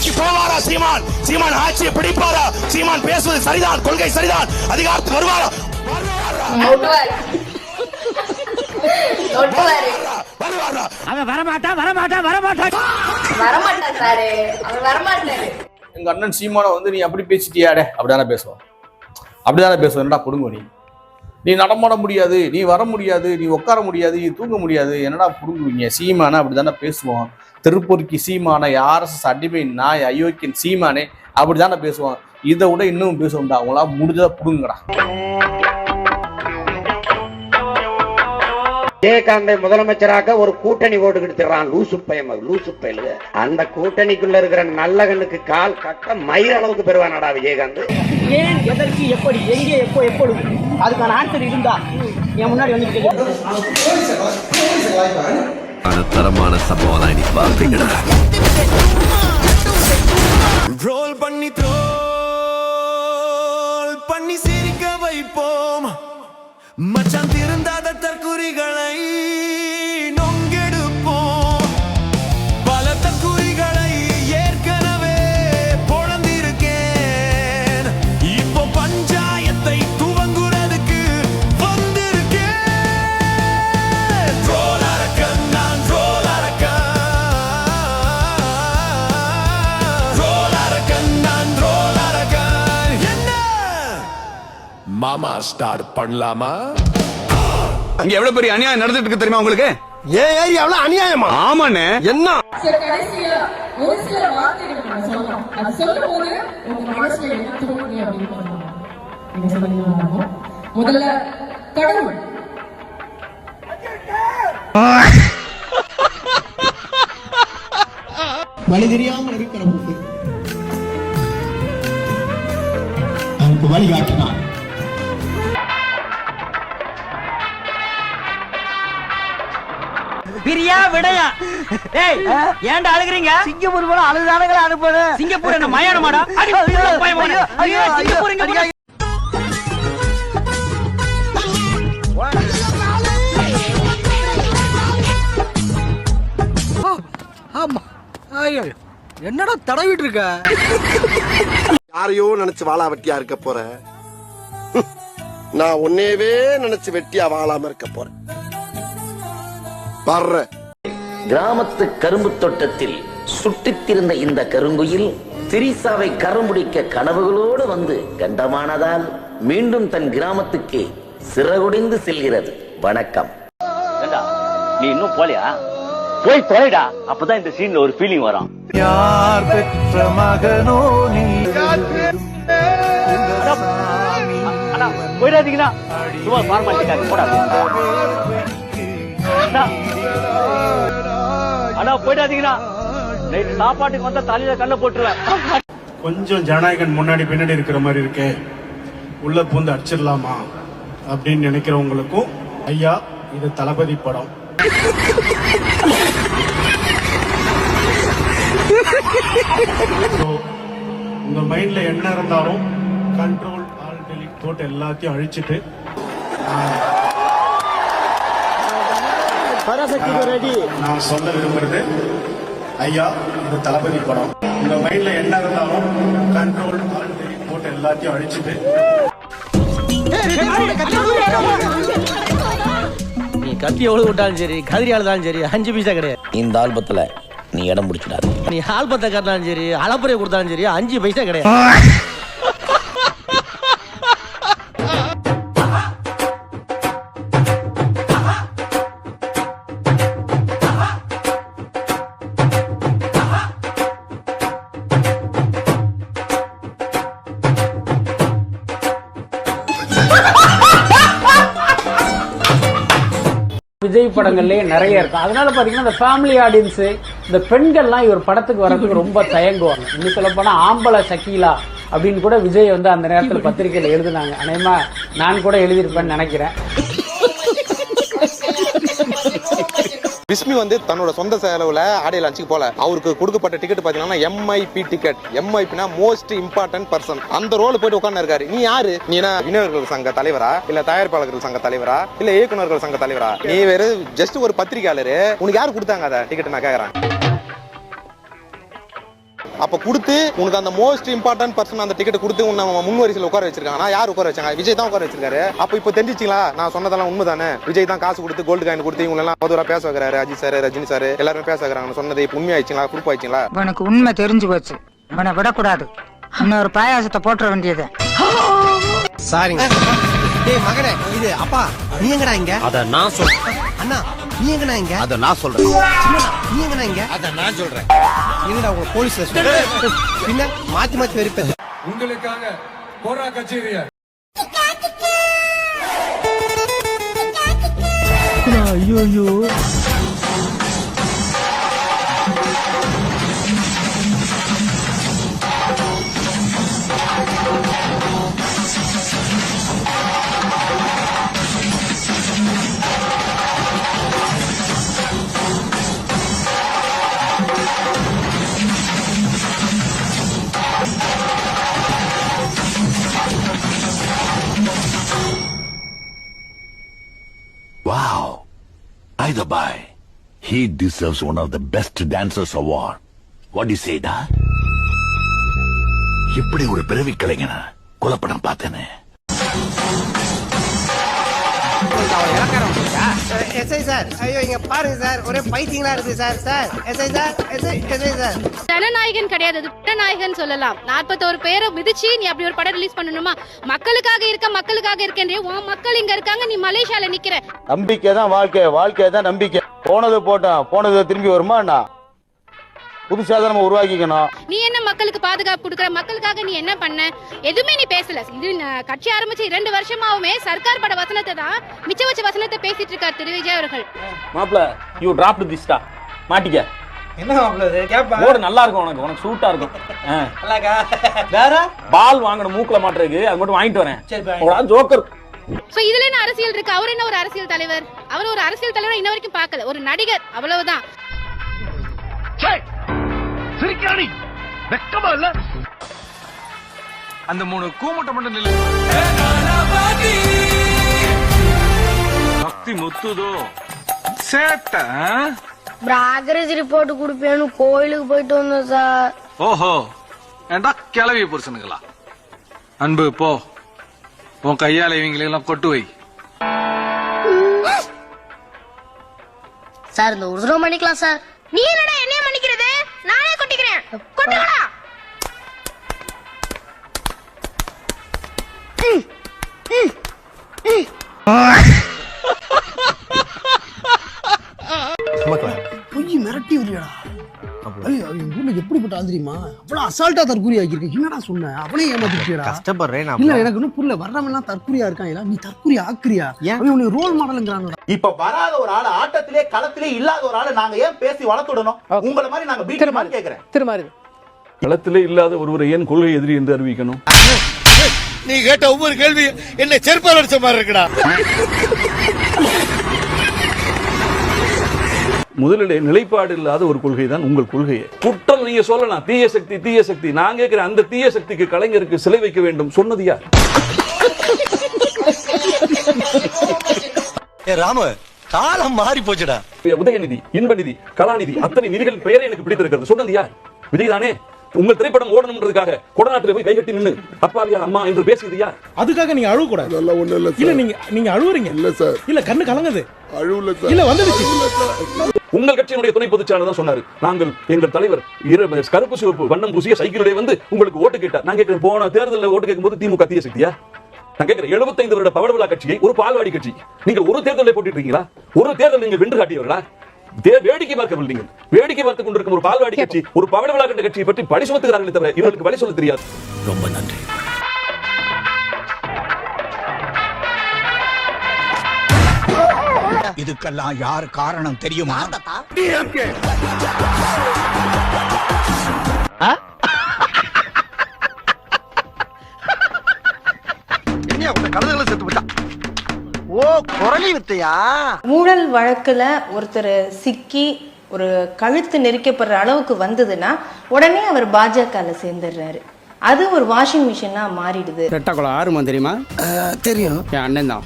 நோக்கி போவாரா சீமான்? சீமான் ஆட்சியை பிடிப்பாரா? சீமான் பேசுவது சரிதான் கொள்கை சரிதான். அதிகாரத்துக்கு வருவாரா? அவன் வரமாட்டான் வரமாட்டான் வரமாட்டான். வரமாட்டான் சாரு. வரமாட்டாரு. எங்க அண்ணன் சீமானை வந்து நீ அப்படி பேசிட்டியாடே? அப்படிதானே பேசுவான். அப்படிதானே பேசுவோம் என்னடா புடுங்க நீ? நீ நடமாட முடியாது நீ வர முடியாது நீ உட்கார முடியாது நீ தூங்க முடியாது. என்னடா புடுங்குவீங்க? சீமானை அப்படிதானே பேசுவோம் திருப்பூர்க்கு சீமானை ஆர்எஸ்எஸ் அடிமை நாய் அயோக்கியன் சீமானே அப்படிதானே பேசுவான். இதை விட இன்னும் பேசுவோம்டா அவங்களா முடிஞ்சதா புடுங்கடா விஜயகாந்தை முதலமைச்சராக ஒரு கூட்டணி ஓட்டுக்கிட்டு லூசு பையன் லூசு பயலுக அந்த கூட்டணிக்குள்ள இருக்கிற நல்ல கண்ணுக்கு கால் கட்ட மயிர் அளவுக்கு பெறுவானடா விஜயகாந்த். ஏன் எதற்கு எப்படி எங்கே எப்போ எப்பொழுது? அதுக்கான ஆன்சர் இருந்தா என் முன்னாடி வந்து கேட்க தரமான சம்பவம் நீ பாப்பீங்கடா ரோல் பண்ணி த்ரோல் பண்ணி சிரிக்க வைப்போம். மச்சான் திருந்தாத தற்குறிகளை பண்ணலாமா? இங்க எவ்வளவு பெரிய அநியாயம் நடந்துட்டு இருக்கு தெரியுமா உங்களுக்கு? ஏன் ஏரியாவுல அநியாயமா? ஆமாண்ணே. என்ன? ஒரு சில வார்த்தைகள் நம்ம சொல்லலாம். பிரியா விடையா? ஏய் ஏன்டா அழுகுறீங்க? சிங்கப்பூர் போல அழுதானங்கள அனுப்பணும்? சிங்கப்பூர் என்ன மயானமாடா? ஐயோ சிங்கப்பூர் இங்க போடா. ஆமா. ஐயோ என்னடா தடவிட்டு இருக்க யாரையோ நினைச்சு வாழா வெட்டியா இருக்க போற. நான் உன்னையவே நினைச்சு வெட்டியா வாழாம இருக்க போறேன். வர்றேன் கிராமத்து கரும்பு தோட்டத்தில் சுட்டித்திருந்த இந்த கருங்குயில் திரிசாவை கருமுடிக்க கனவுகளோடு வந்து கண்டமானதால் மீண்டும் தன் கிராமத்துக்கு சிறகுடிந்து செல்கிறது. வணக்கம். நீ இன்னும் போலையா? போய் தொலைடா அப்பதான் இந்த சீன்ல ஒரு ஃபீலிங் வரும். யார் பெற்ற மகனோ நீ? சும்மா ஃபார்மாலிட்டிக்காக போடா அண்ணா. போயிட்டாதீங்கண்ணா போயிடாதீங்கண்ணா சாப்பாட்டுக்கு வந்தா தலையில கண்ணை போட்டுருவேன். கொஞ்சம் ஜனநாயகன் முன்னாடி பின்னாடி இருக்கிற மாதிரி இருக்கே. உள்ள பூந்து அடிச்சிடலாமா? அப்படின்னு நினைக்கிறவங்களுக்கும் ஐயா இது தளபதி படம். உங்க மைண்ட்ல என்ன இருந்தாலும் கண்ட்ரோல் ஆல் டெலிட் போட்டு எல்லாத்தையும் அழிச்சிட்டு நான் சொல்ல விரும்புறது ஐயா இது தளபதி படம். உங்க மைண்ட்ல என்ன இருந்தாலும் கண்ட்ரோல் போட்டு எல்லாத்தையும் அழிச்சிட்டு. நீ கத்தி எவ்வளவு விட்டாலும் சரி கதிரி ஆளுதாலும் சரி அஞ்சு பைசா கிடையாது. இந்த ஆல்பத்துல நீ இடம் பிடிச்சிடாது. நீ ஆல்பத்தை காட்டினாலும் சரி அளப்புறையை கொடுத்தாலும் சரி அஞ்சு பைசா கிடையாது. விஜய் படங்கள்லயே நிறைய இருக்கும் அதனால பாத்தீங்கன்னா இந்த ஃபேமிலி ஆடியன்ஸ் இந்த பெண்கள்லாம் இவர் படத்துக்கு வர்றதுக்கு ரொம்ப தயங்குவாங்க. இன்னும் சொல்ல போனா ஆம்பளை சக்கீலா அப்படின்னு கூட விஜய் வந்து அந்த நேரத்தில் பத்திரிகையில எழுதுனாங்க. அநேகமா நான் கூட எழுதியிருப்பேன்னு நினைக்கிறேன். விஸ்மி வந்து தன்னோட சொந்த செலவுல ஆடியோ லான்ச்சுக்கு போல. அவருக்கு கொடுக்கப்பட்ட டிக்கெட் பாத்தீங்கன்னா எம்ஐபி டிக்கெட் எம்ஐபினா மோஸ்ட் இம்பார்ட்டன்ட் பர்சன் அந்த ரோல் போயிட்டு உட்கார்ந்து இருக்காரு. நீ யாரு? நீ என்ன விநியோகர்கள் சங்க தலைவரா? இல்ல தயாரிப்பாளர்கள் சங்க தலைவரா? இல்ல இயக்குநர்கள் சங்க தலைவரா? நீ வேற ஜஸ்ட் ஒரு பத்திரிகையாளரு. உனக்கு யாரு கொடுத்தாங்க அதை? டிக்கெட் நான் கேட்கறேன் அப்ப கொடுத்து உனக்கு அந்த மோஸ்ட் இம்பார்ட்டன்ட் பர்சன் அந்த டிக்கெட் கொடுத்து உன்னை முன் வரிசையில் உட்கார வச்சிருக்காங்க நான் யார் உட்கார வச்சாங்க? விஜய் தான் உட்கார வச்சிருக்காரு. அப்ப இப்போ தெரிஞ்சிச்சிங்களா? நான் சொன்னதெல்லாம் உண்மை தானே விஜய் தான் காசு கொடுத்து கோல்டு காயின் கொடுத்து இவங்க எல்லாம் அவதூறா பேச வைக்கிறாரு. அஜித் சார் ரஜினி சார் எல்லாரும் பேச வைக்கிறாங்க சொன்னது இப்போ உண்மையாயிடுச்சுங்களா ப்ரூஃப் ஆயிடுச்சுங்களா? உனக்கு உண்மை தெரிஞ்சு போச்சு. உன்னை விடக்கூடாது. இன்னொரு பாயாசத்தை போட்டுற வேண்டியது. சாரிங்க டேய் மகனே இது அப்பா நீ எங்கடா இங்க? அத நான் சொல்றேன் அண்ணா நீ எங்கடா இங்க அத நான் சொல்றேன். நீ எங்கடா இங்க அத நான் சொல்றேன். என்னடா உங்க போலீஸ்ல சொல்ற பின்ன மாத்தி மாத்தி வெறுப்பேன் உங்களுக்காக Bora கச்சேரியா? Wow. He deserves one of the best dancers award. What do you say, da? இப்படி ஒரு பிறவி கலைஞனா குலப்படம் பார்த்தேனே? SI sir. ஐயோ இங்க பாருங்க சார். ஒரே பைத்தியங்களா இருக்கு sir sir. SI sir SI SI sir. Jananayagan கிடையாது அது புறநாயகன் சொல்லலாம். நாற்பத்தோரு பேரை விதிச்சு நீ அப்படி ஒரு படம் ரிலீஸ் பண்ணணுமா? மக்களுக்காக இருக்க மக்களுக்காக இருக்கேன் உன் மக்கள் இங்க இருக்காங்க நீ மலேசியால நிக்கிற. நம்பிக்கை தான் வாழ்க்கை வாழ்க்கை தான் நம்பிக்கை. போனது போட்டோம் போனது திரும்பி வருமா என்ன? புதுசா தான் நம்ம உருவாக்கிக்கணும். நீ என்ன மக்களுக்கு பாதுகாப்பு கொடுக்குற? மக்களுக்காக நீ என்ன பண்ண? எதுவுமே நீ பேசல. இது கட்சி ஆரம்பிச்சு இரண்டு வருஷமாவுமே சர்க்கார் பட வசனத்தை தான் மிச்ச வச்ச வசனத்தை பேசிட்டு இருக்கார் திரு. விஜய் அவர்கள். மாப்ள யூ டிராப் திஸ்டா மாட்டிக்க. என்ன இது? கேப்பா? ஓடு நல்லா இருக்கும் உனக்கு. உனக்கு சூட்டா இருக்கும். வேற? பால் வாங்கணும் மூக்குல மாட்டுறதுக்கு அது மட்டும் வாங்கிட்டு வரேன். ஜோக்கர் சோ இதுல என்ன அரசியல் இருக்கு? அவர் என்ன ஒரு அரசியல் தலைவர்? அவர் ஒரு அரசியல் தலைவர் இன்ன வரைக்கும் பார்க்கல. ஒரு நடிகர். அவ்வளவுதான். சிரிக்காணி வெக்கமா இல்ல? அந்த மூணு கூமட்ட மட்டும் நில்லு. பக்தி முத்துதோ. சேட்ட பிராகரேஜ் ரிப்போர்ட் கொடுப்பேன்னு கோயிலுக்கு போயிட்டு வந்தோம் சார். ஓஹோ. ஏண்டா கிளவி புருஷனுங்களா? அன்பு போ. உன் கையால இவங்களெல்லாம் கொட்டு வை. சார் இந்த ஒரு தடவை மன்னிக்கலாம் சார். நீ என்னடா என்னைய மன்னிக்கிறது? நானே கொட்டிக்கிறேன். கொட்டுங்களா பொய் மிரட்டி விடுறியாடா ஐயோ எங்க ஊர்ல எப்படிப்பட்ட ஆள் தெரியுமா? அவ்வளவு அசால்ட்டா தற்கூரி ஆக்கியிருக்க என்னடா சொன்ன? அவனே ஏமாத்திட்டியடா கஷ்டப்படுறேன் இல்ல எனக்கு இன்னும் புரியல. வர்றவன் எல்லாம் தற்கூரியா இருக்கான் நீ தற்கூரி ஆக்குறியா? அவன் உனக்கு ரோல் மாடலுங்கிறான் இப்ப வராத ஒரு ஆள் ஆட்டத்திலே களத்திலே இல்லாத ஒரு ஆளை நாங்க ஏன் பேசி வளர்த்துடணும்? உங்களை மாதிரி நாங்க பீட் கேக்குறேன். திருமாறு களத்திலே இல்லாத ஒருவரை ஏன் கொள்கை எதிரி என்று அறிவிக்கணும்? நீ கேட்ட ஒவ்வொரு கேள்வி என்ன செருப்பால் அடிச்ச மாதிரி இருக்குடா. முதலிலே நிலைப்பாடு இல்லாத ஒரு கொள்கை தான் உங்கள் கொள்கையே. குற்றம் நீங்க சொல்லலாம். தீய சக்தி தீய சக்தி. நான் கேட்கிறேன் அந்த தீய சக்திக்கு கலைஞருக்கு சிலை வைக்க வேண்டும் சொன்னது யார்? ராமு காலம் மாறி போச்சுடா. உதயநிதி இன்பநிதி கலாநிதி அத்தனை நிதிகளின் பெயரை எனக்கு பிடித்திருக்கிறது. சொன்னது யார்? விஜய் தானே? உங்கள் திரைப்படம் ஓடணும்ன்றதுக்காக கொடநாட்டில் போய் கைகட்டி நின்று அப்பாவியா அம்மா என்று பேசியது யார்? அதுக்காக நீங்க அழுவ கூடாது அதெல்லாம் ஒண்ணு இல்ல இல்ல நீங்க நீங்க அழுவுறீங்க. இல்ல சார். இல்ல கண்ணு கலங்குது. அழுவல இல்ல வந்துடுச்சு. உங்கள் கட்சியினுடைய துணை பொதுச் செயலாளர் தான் சொன்னாரு. நாங்கள் எங்கள் தலைவர் இரு- கருப்பு சிவப்பு வண்ணம் பூசிய சைக்கிளுடைய வந்து உங்களுக்கு ஓட்டு கேட்டார். நான் கேட்கிறேன் போன தேர்தலில் ஓட்டு கேட்கும்போது திமுக தீய சக்தியா? நான் கேட்கிறேன் 75 வருட பவள விழா கட்சியை ஒரு பால்வாடி கட்சி. நீங்கள் ஒரு தேர்தலை போட்டிட்டு இருக்கீங்களா ஒரு தேர்தல் நீங்கள் வென்று காட்டியவர்களா? வேடிக்கை பார்க்கவில்லை நீங்கள். வேடிக்கை பார்த்துக் கொண்டிருக்கும் ஒரு பால்வாடி கட்சி ஒரு விழா கட்ட கட்சியை பற்றி பழி சுமத்துகிறார்களே தவிர இவர்களுக்கு வழி சொல்ல தெரியாது. ரொம்ப நன்றி. இதுக்கெல்லாம் யார் காரணம் தெரியுமா? குரலி வித்தையா? ஊழல் வழக்குல ஒருத்தர் சிக்கி ஒரு கழுத்து நெரிக்கப்படுற அளவுக்கு வந்ததுன்னா உடனே அவர் பாஜகல சேர்ந்துடுறாரு. அது ஒரு வாஷிங் மிஷினா மாறிடுது. ரெட்டக்குளம் ஆறுமா தெரியுமா? தெரியும். என் அண்ணன் தான்.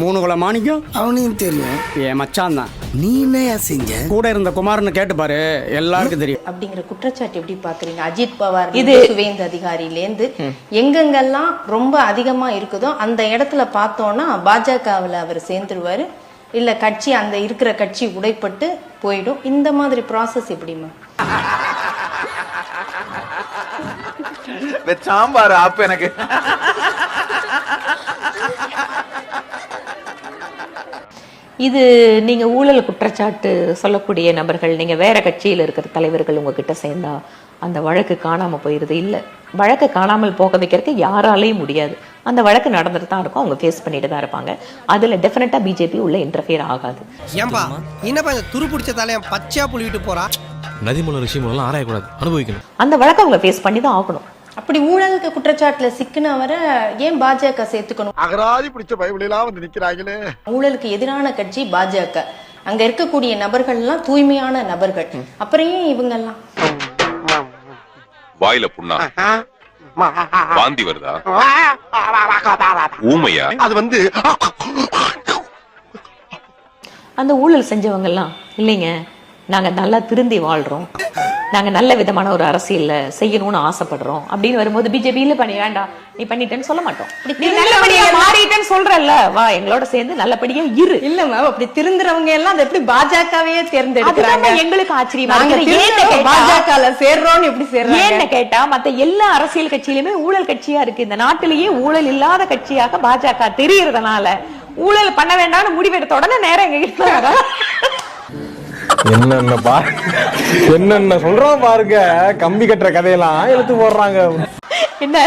மூணு குளம் மாணிக்கம். அவனையும் தெரியும். என் மச்சான் தான். நீ என்னையா செஞ்ச? கூட இருந்த குமார்னு கேட்டு பாரு. எல்லாருக்கும் தெரியும். அப்படிங்கிற குற்றச்சாட்டு எப்படி பாக்குறீங்க? அஜித் பவார் இது சுவேந்து அதிகாரியிலேருந்து எங்கெங்கெல்லாம் ரொம்ப அதிகமா இருக்குதோ அந்த இடத்துல பார்த்தோம்னா பாஜகவில் அவர் சேர்ந்துருவாரு. இல்ல கட்சி அந்த இருக்கிற கட்சி உடைப்பட்டு போயிடும். இந்த மாதிரி ப்ராசஸ் எப்படிமா சாம்பார் அப்ப எனக்கு. இது நீங்க ஊழல் குற்றச்சாட்டு சொல்லக்கூடிய நபர்கள் நீங்க வேற கட்சியில இருக்கிற தலைவர்கள் உங்ககிட்ட சேர்ந்தா அந்த வழக்கு காணாம போயிருது. இல்ல வழக்கு காணாமல் போக வைக்கிறதுக்கு யாராலையும் முடியாது. அந்த வழக்கு நடந்துட்டு தான் இருக்கும். அவங்க ஃபேஸ் பண்ணிட்டு தான் இருப்பாங்க. அதுல டெஃபினட்டா பிஜேபி உள்ள இன்டர்ஃபியர் ஆகாது. ஏன்பா என்னப்பா இந்த துரு பிடிச்ச தலையன் பச்சையா புள்ளிட்டு போறா? நதிமுள்ள விஷயம் எல்லாம் ஆராயக்கூடாது. அனுபவிக்கணும். அந்த வழக்கை அவங்க ஃபேஸ் பண்ணி தான் ஆகணும். அப்படி ஊழலுக்கு குற்றச்சாட்டுல சிக்கினவரை ஏன் பாஜக சேர்த்துக்கணும்? அகராதி பிடிச்ச பைபிளெல்லாம் வந்து நிக்கிறாங்களே. ஊழலுக்கு எதிரான கட்சி பாஜக. அங்க இருக்கக்கூடிய நபர்கள் எல்லாம் தூய்மையான நபர்கள். அப்புறம் ஏன் இவங்கெல்லாம்? வாயில புண்ணா? வாந்தி வருதா? ஊமையா? அது வந்து அந்த ஊழல் செஞ்சவங்க எல்லாம் இல்லைங்க. நாங்க நல்லா திருந்தி வாழ்றோம். நாங்க நல்ல விதமான ஒரு அரசியல்ல செய்யணும்னு ஆசைப்படுறோம். அப்படின்னு வரும்போது பிஜேபி இல்ல பண்ணி வேண்டாம் நீ பண்ணிட்டேன்னு சொல்ல மாட்டோம். நீ நல்லபடியா மாறிட்டேன்னு சொல்றல்ல. வா எங்களோட சேர்ந்து நல்லபடியா இரு. இல்ல மேம் அப்படி திருந்துறவங்க எல்லாம் அதை எப்படி பாஜகவே அதுதாங்க எங்களுக்கு ஆச்சரியமா கேட்டா- பாஜகல சேர்றோம்னு எப்படி சேர்றாங்க? ஏன்னு கேட்டா மத்த எல்லா அரசியல் கட்சியிலுமே ஊழல் கட்சியா இருக்கு. இந்த நாட்டிலேயே ஊழல் இல்லாத கட்சியாக பாஜக தெரியறதுனால ஊழல் பண்ண வேண்டாம்னு முடிவெடுத்த உடனே நேரம் எங்க என்னென்ன பா என்னென்ன சொல்றோம் பாருங்க. கம்பி கட்டுற கதையெல்லாம் இழுத்து போடுறாங்க. என்ன?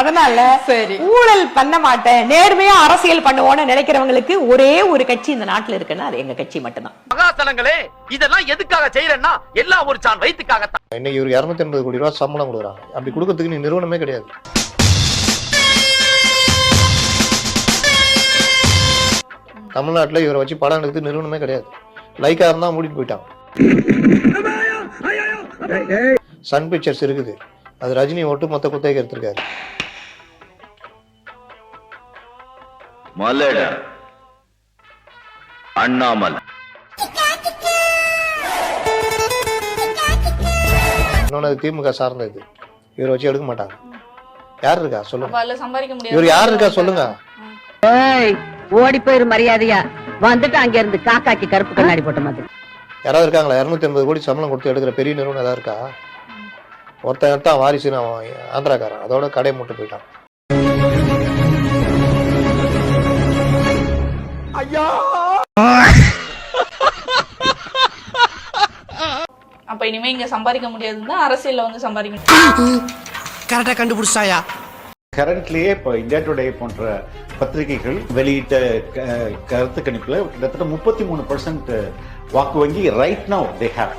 அதனால சரி. ஊழல் பண்ண மாட்டேன். நேர்மையா அரசியல் பண்ணுவோம்னு நினைக்கிறவங்களுக்கு ஒரே ஒரு கட்சி இந்த நாட்டுல இருக்குன்னா அது எங்க கட்சி மட்டும்தான். மகாசனங்களே இதெல்லாம் எதுக்காக செய்யறேன்னா எல்லாம் ஒரு சான் வயிற்றுக்காக இன்னைக்கு ஒரு இருநூத்தி எண்பது கோடி ரூபாய் சம்பளம் கொடுக்குறாங்க. அப்படி கொடுக்கறதுக்கு நீ நிறுவனமே கிடையாது. தமிழ்நாட்டுல இவரை வச்சு படம் எடுத்து நிறுவனமே கிடையாது. லைக்கா இருந்தா மூடிட்டு போயிட்டான். சன் பிக்சர்ஸ் இருக்குது. அது ரஜினி ஒட்டு மொத்த குத்தகைக்கு எடுத்திருக்காரு. மலட. அண்ணாமலை. இன்னொன்னு அது திமுக சார்ந்தது இவரை வச்சு எடுக்க மாட்டாங்க. யார் இருக்கா? சொல்லுங்க. இவர் யார் இருக்கா? சொல்லுங்க. ஓடி போயிரு மரியாதையா. வந்துட்டு அங்க இருந்து காக்காக்கு கருப்பு கண்ணாடி போட்ட மாதிரி. யாராவது இருக்காங்களா? இரநூத்தி எண்பது கோடி சம்பளம் கொடுத்து எடுக்கிற பெரிய நிறுவனம் ஏதாவது இருக்கா? ஒருத்தன் எடுத்தான் வாரிசுன்னு அவன் ஆந்திராக்காரன். அதோட கடையை மூட்டு போயிட்டான். அப்ப இனிமே இங்க சம்பாதிக்க முடியாதுன்னா அரசியல்ல வந்து சம்பாதிக்கணும். கரெக்டா கண்டுபிடிச்சாயா? கரண்ட்லயே இப்போ இந்தியா டுடே போன்ற பத்திரிகைகள் வெளியிட்ட க- கருத்து கணிப்புல கிட்டத்தட்ட முப்பத்தி மூணு பர்சன்ட் வாக்கு வங்கி right now they have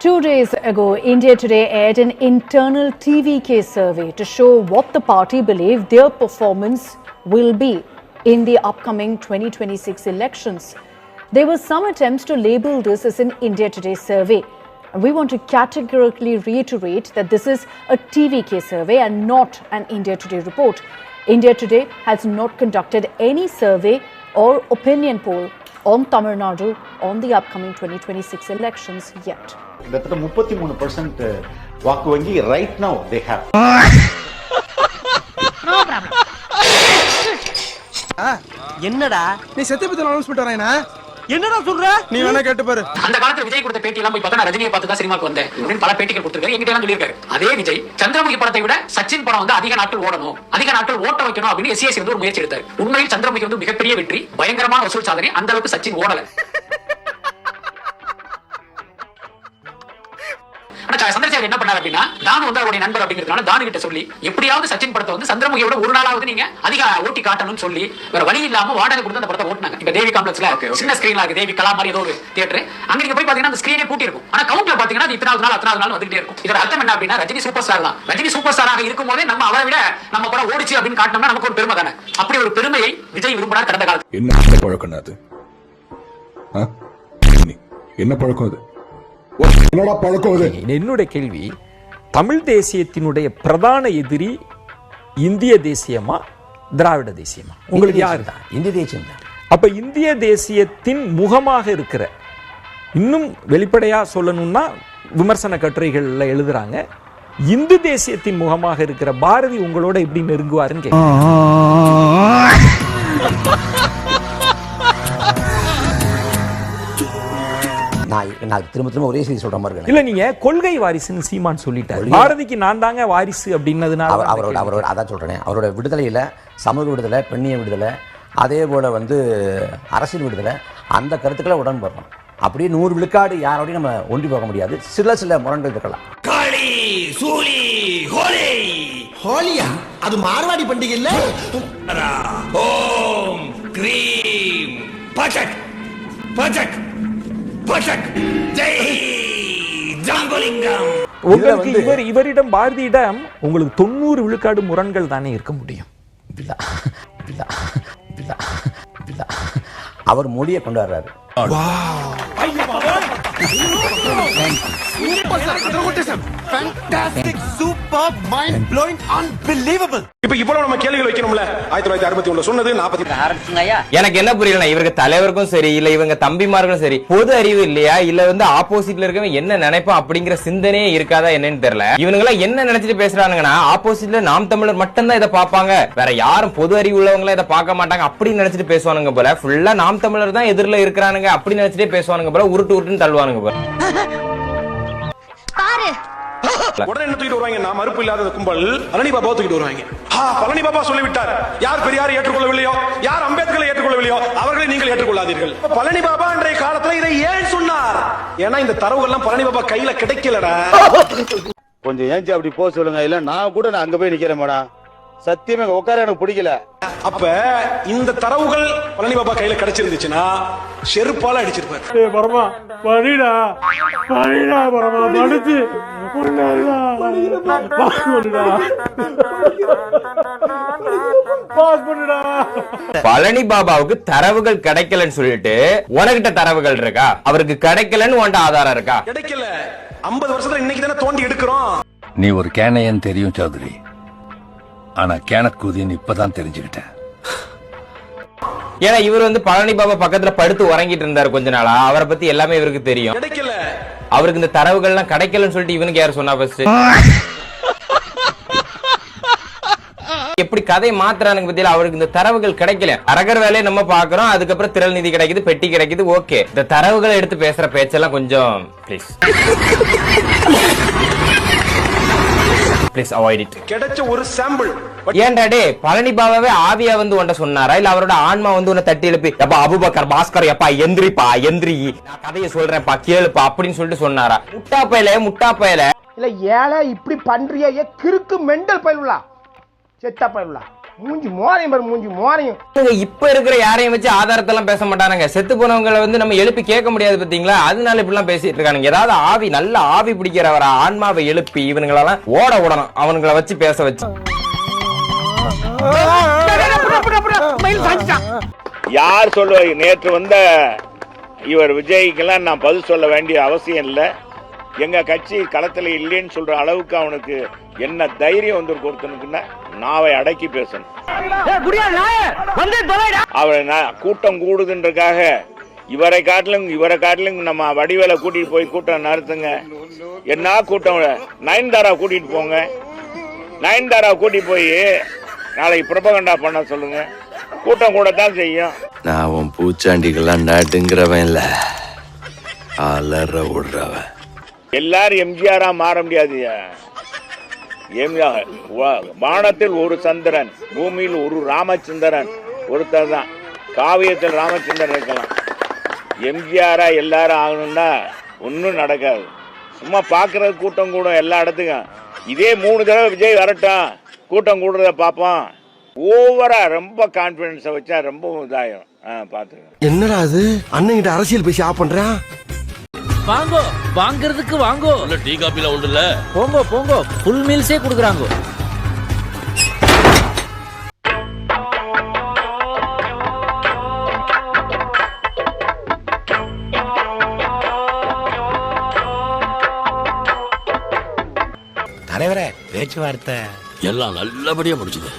Two days ago, India Today aired an internal TVK survey to show what the party believe their performance will be in the upcoming 2026 elections. There were some attempts to label this as an India Today survey. And we want to categorically reiterate that this is a TVK survey and not an India Today report. India Today has not conducted any survey or opinion poll on Tamil Nadu on the upcoming 2026 elections yet. கிட்டத்தட்ட முப்பத்தி மூணு percent வாக்கு வங்கி right now they have என்னடா நீ சத்தியபுத்தன் announcement வராயனா என்னடா சொல்ற? நீ வேணா கேட்டு பாரு. அந்த காலத்துல விஜய் கொடுத்த பேட்டி எல்லாம் போய் பார்த்தா நான் ரஜினியை பார்த்து தான் சினிமாக்கு வந்தேன் அப்படின்னு பல பேட்டிகள் கொடுத்திருக்காரு. எங்கிட்ட எல்லாம் சொல்லியிருக்காரு. அதே விஜய் சந்திரமுகி படத்தை விட சச்சின் படம் வந்து அதிக நாட்கள் ஓடணும். அதிக நாட்கள் ஓட்ட வைக்கணும் அப்படின்னு எஸ்சிஎஸ் வந்து ஒரு முயற்சி எடுத்தார். உண்மையில் சந்திரமுகி வந்து மிகப்பெரிய வெற்றி பயங்கரமான வசூல் சாதனை அந்த அளவுக்கு சச்சின் ஓடல. சந்திரசேகர் என்ன பண்ணாரு அப்படின்னா தானு வந்து அவருடைய நண்பர் அப்படிங்கிறதுனால தானு கிட்ட சொல்லி எப்படியாவது சச்சின் படத்தை வந்து சந்திரமுகியோட ஒரு நாளாவது நீங்க அதிக ஓட்டி காட்டணும்னு சொல்லி வேற வழி இல்லாம வாடகை கொடுத்து அந்த படத்தை ஓட்டினாங்க. இப்ப தேவி காம்ப்ளெக்ஸ்ல சின்ன ஸ்கிரீன்ல இருக்கு தேவி கலா மாதிரி ஏதோ ஒரு தியேட்டர் அங்க நீங்க போய் பாத்தீங்கன்னா அந்த ஸ்கிரீனே பூட்டி இருக்கும் ஆனா கவுண்ட்ல பாத்தீங்கன்னா அது இத்தனாவது நாள் அத்தனாவது நாள் வந்துகிட்டே இருக்கும். இதோட அர்த்தம் என்ன அப்படின்னா ரஜினி சூப்பர் ஸ்டார் தான். ரஜினி சூப்பர் ஸ்டாராக இருக்கும் போதே நம்ம அவரை விட நம்ம கூட ஓடிச்சு அப்படின்னு காட்டினோம்னா நமக்கு ஒரு பெருமை தானே? அப்படி ஒரு பெருமையை விஜய் விரும்பினார் கடந்த காலத்தில். என்ன பழக்கம் அது? என்ன பழக்கம் அது? என்னடா பழக்கம் அது? என்னுடைய கேள்வி தமிழ் தேசியத்தினுடைய பிரதான எதிரி இந்திய தேசியமா திராவிட தேசியமா? உங்களுக்கு யார் தான் இந்திய தேசியம் தான். அப்ப இந்திய தேசியத்தின் முகமாக இருக்கிற இன்னும் வெளிப்படையா சொல்லணும்னா விமர்சன கட்டுரைகள்ல எழுதுறாங்க இந்து தேசியத்தின் முகமாக இருக்கிற பாரதி உங்களோட எப்படி நெருங்குவாருன்னு கேக்குறாங்க. நான் நான் திரும்ப திரும்ப ஒரே செய்தி சொல்ற மாதிரி இல்ல நீங்க கொள்கை வாரிசுன்னு சீமான் சொல்லிட்டாரு. பாரதிக்கு நான் தாங்க வாரிசு அப்படின்னதுனால அவர் அவரோட அவரோட அதான் சொல்றேன். அவரோட விடுதலையில் சமூக விடுதலை பெண்ணிய விடுதலை அதே போல வந்து அரசியல் விடுதலை அந்த கருத்துக்களை உடன்படுறோம். அப்படியே நூறு விழுக்காடு யாரோடையும் நம்ம ஒன்றி போக முடியாது. சில சில முரண்கள் இருக்கலாம். காளி சூலி ஹோலி. ஹோலியா? அது மார்வாடி பண்டிகை இல்ல? ஓம் கிரீம் பச்சக் பச்சக் ஜம்பலிங்கம் உங்களுக்கு இவர் இவரிடம் பாரதியிடம் உங்களுக்கு தொண்ணூறு விழுக்காடு முரண்கள் தானே இருக்க முடியும் பில்லா பில்லா பில்லா பில்லா அவர் மொழியை கொண்டு வர்றாரு இப்ப இவ்வளவு நம்ம கேள்விகள் வைக்கணும்ல? ஆயிரத்தி தொள்ளாயிரத்தி அறுபத்தி ஒண்ணு சொன்னது நாற்பத்தி எனக்கு என்ன புரியல இவருக்கு தலைவருக்கும் சரி இல்ல இவங்க தம்பிமார்களும் சரி பொது அறிவு இல்லையா? இல்ல வந்து ஆப்போசிட்ல இருக்கவன் என்ன நினைப்பான் அப்படிங்கிற சிந்தனையே இருக்காதா என்னன்னு தெரியல. இவங்க எல்லாம் என்ன நினைச்சிட்டு பேசுறானுங்கன்னா ஆப்போசிட்ல நாம் தமிழர் மட்டும் தான் இதை பார்ப்பாங்க. வேற யாரும் பொது அறிவு உள்ளவங்க இதை பார்க்க மாட்டாங்க அப்படின்னு நினைச்சிட்டு பேசுவானுங்க போல. ஃபுல்லா நாம் தமிழர் தான் எதிரில இருக்கிறானுங்க அப்படி நினைச்சிட்டே பேசுவானுங்க போல உருட்டு உருட்டுன்னு தள்ளுவானுங்க போல. உடனே என்ன தூக்கிட்டு வருவாங்க? நான் மறுப்பு இல்லாத கும்பல். பழனி பாபா தூக்கிட்டு வருவாங்க. ஆ, பழனி பாபா சொல்லிவிட்டார். யார் பெரியார் ஏற்றுக்கொள்ளவில்லையோ யார் அம்பேத்கரை ஏற்றுக்கொள்ளவில்லையோ அவர்களை நீங்கள் ஏற்றுக்கொள்ளாதீர்கள். பழனி பாபா அன்றைய காலத்துல இதை ஏன் சொன்னார்? ஏன்னா இந்த தரவுகள் எல்லாம் பழனி பாபா கையில கிடைக்கலடா. கொஞ்சம் ஏஞ்சி அப்படி போக சொல்லுங்க. இல்ல நான் கூட நான் அங்க போய் நிக்கிறேன் மேடம் சத்தியமே உட்கார எனக்கு பிடிக்கல. அப்ப இந்த தரவுகள் பழனி பாபா கையில கிடைச்சிருந்துச்சுன்னா செருப்பால அடிச்சிருப்பாரு. பரமா படிடா படிடா பரமா படிச்சு. பாஸ் பண்ணுடா. பழனி பாபாவுக்கு தரவுகள் கிடைக்கலன்னு சொல்லிட்டு உனகிட்ட தரவுகள் இருக்கா? அவருக்கு கிடைக்கலன்னு உன்ட ஆதாரம் இருக்கா? கிடைக்கல. ஐம்பது வருஷத்துல இன்னைக்கு தானே தோண்டி எடுக்கிறோம். நீ ஒரு கேனையன் தெரியும் சௌத்ரி. ஆனா கேனக்கூதின்னு இப்பதான் தெரிஞ்சுக்கிட்டேன். ஏன்னா இவர் வந்து பழனி பாபா பக்கத்துல படுத்து உறங்கிட்டு இருந்தாரு கொஞ்ச நாளா. அவரை பத்தி எல்லாமே இவருக்கு தெரியும். கிடைக்கல. அவருக்கு இந்த தரவுகள்லாம் கிடைக்கலன்னு சொல்லிட்டு இவனுக்கு யார் சொன்னா ஃபர்ஸ்ட் எப்படி கதை மாத்துறானுங்க பத்தியில அவருக்கு இந்த தரவுகள் கிடைக்கல. அரகர் வேலையை நம்ம பாக்குறோம் அதுக்கப்புறம் திரள் நிதி கிடைக்குது பெட்டி கிடைக்குது ஓகே. இந்த தரவுகளை எடுத்து பேசுற பேச்செல்லாம் கொஞ்சம் ப்ளீஸ் ப்ளீஸ் அவாய்ட் இட் கிடைச்ச ஒரு சாம்பிள் ஏன்டா டே பழனி பாபாவே ஆவியா வந்து உன்ட சொன்னாரா? இல்ல அவரோட ஆன்மா வந்து உன்னை தட்டி எழுப்பி எப்பா அபுபக்கர் பாஸ்கர் எப்பா எந்திரிப்பா எந்திரி. நான் கதையை சொல்றேன்ப்பா கேளுப்பா அப்படின்னு சொல்லிட்டு சொன்னாரா? முட்டா பயல முட்டா பயல. இல்ல ஏழை இப்படி பண்றியா ஏ கிறுக்கு மெண்டல் பயிலுலா. செத்தா பயிலுலா. மூஞ்சி மோரையும் பாரு மூஞ்சி மோரையும் இப்ப இருக்கிற யாரையும் வச்சு ஆதாரத்தை எல்லாம் பேச மாட்டானுங்க. செத்து போனவங்களை வந்து நம்ம எழுப்பி கேட்க முடியாது பாத்தீங்களா? அதனால இப்படி எல்லாம் பேசிட்டு இருக்கானுங்க. ஏதாவது ஆவி நல்ல ஆவி பிடிக்கிறவர? ஆன்மாவை எழுப்பி இவனுங்களெல்லாம் ஓட விடணும் அவனுங்களை வச்சு பேச வச்சு. யார் சொல்லுவாங்க நேற்று வந்த இவர் விஜய்க்கெல்லாம் நான் பதில் சொல்ல வேண்டிய அவசியம் இல்லை. எங்க கட்சி களத்துல இல்லைன்னு சொல்ற அளவுக்கு அவனுக்கு என்ன தைரியம் வந்து ஒருத்தனுக்குன்னா நாவை அடக்கி பேசணும். அவரை நான் கூட்டம் கூடுதுன்றக்காக இவரை காட்டிலும் இவரை காட்டிலும் நம்ம வடிவேல கூட்டிட்டு போய் கூட்டம் நடத்துங்க. என்ன கூட்டம்? நயன்தாரா கூட்டிட்டு போங்க. நயன்தாரா கூட்டிட்டு போய் நாளைக்கு பிரபகண்டா பண்ண சொல்லுங்க. கூட்டம் கூட தான் செய்யும். நான் உன் பூச்சாண்டிகள்லாம் நடுங்கிறவன் இல்ல. அலற விடுறவன். எல்லாரும் எம்ஜிஆரா மாற முடியாது. வானத்தில் ஒரு சந்திரன் பூமியில் ஒரு ராமச்சந்திரன். ஒருத்தர் தான். காவியத்தில் ராமச்சந்திரன் இருக்கலாம். எம்ஜிஆரா எல்லாரும் ஆகணும்னா ஒன்றும் நடக்காது. சும்மா பார்க்கறது கூட்டம் கூடும் எல்லா இடத்துக்கும். இதே மூணு தடவை விஜய் வரட்டும். கூட்டம் கூடுறத பார்ப்போம். ஓவரா ரொம்ப கான்ஃபிடன்ஸை வச்சா ரொம்ப இதாயிரும். ஆ பார்த்துக்கங்க. என்னடா அது அண்ணன் அரசியல் பேசி ஆஃப் பண்ணுறான் வாங்கோ வாங்குறதுக்கு வாங்கோ. டீ காபில உண்டு இல்ல போங்கோ போங்கோ. ஃபுல் மீல்ஸே குடுக்குறாங்க. தலைவரே பேச்சுவார்த்தை. எல்லாம் நல்லபடியா முடிச்சுது